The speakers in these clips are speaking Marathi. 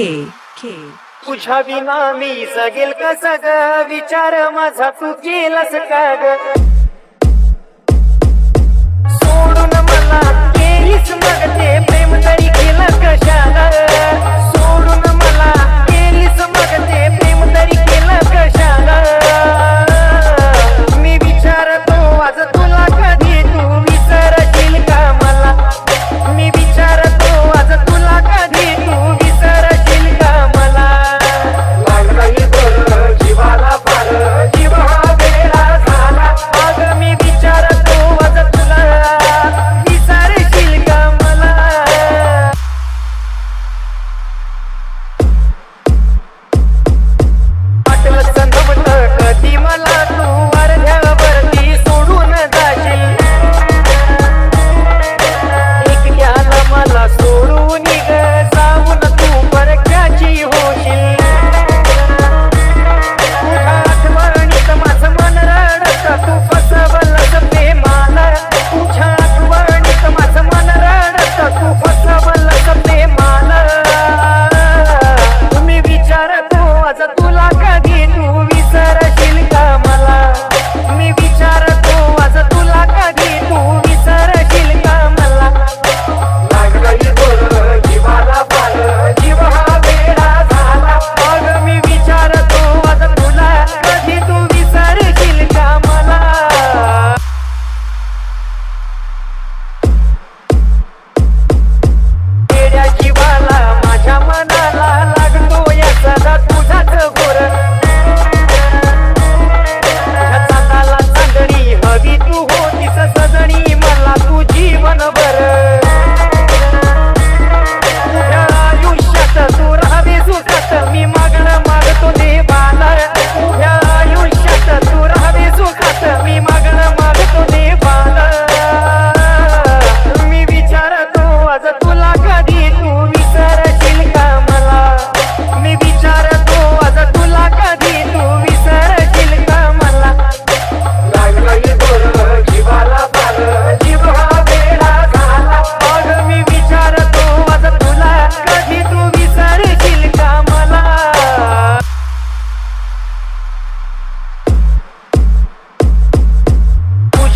के खे तुझ्या विना मी जगेल कस ग? विचार माझा तू केलास का ग? सोडून मला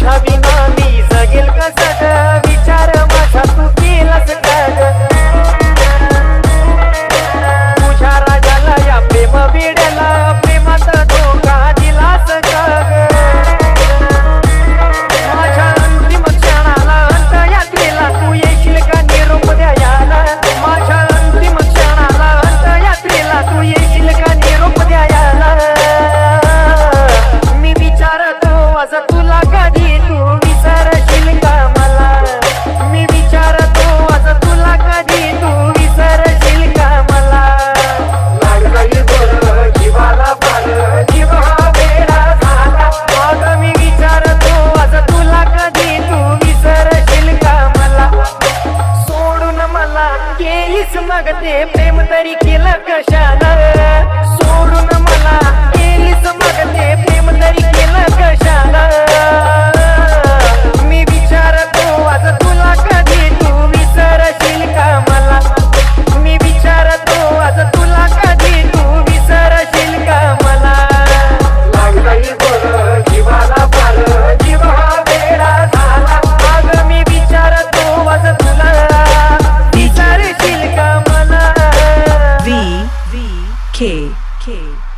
Sabina मागते प्रेम तरी केलं कशाला K. K.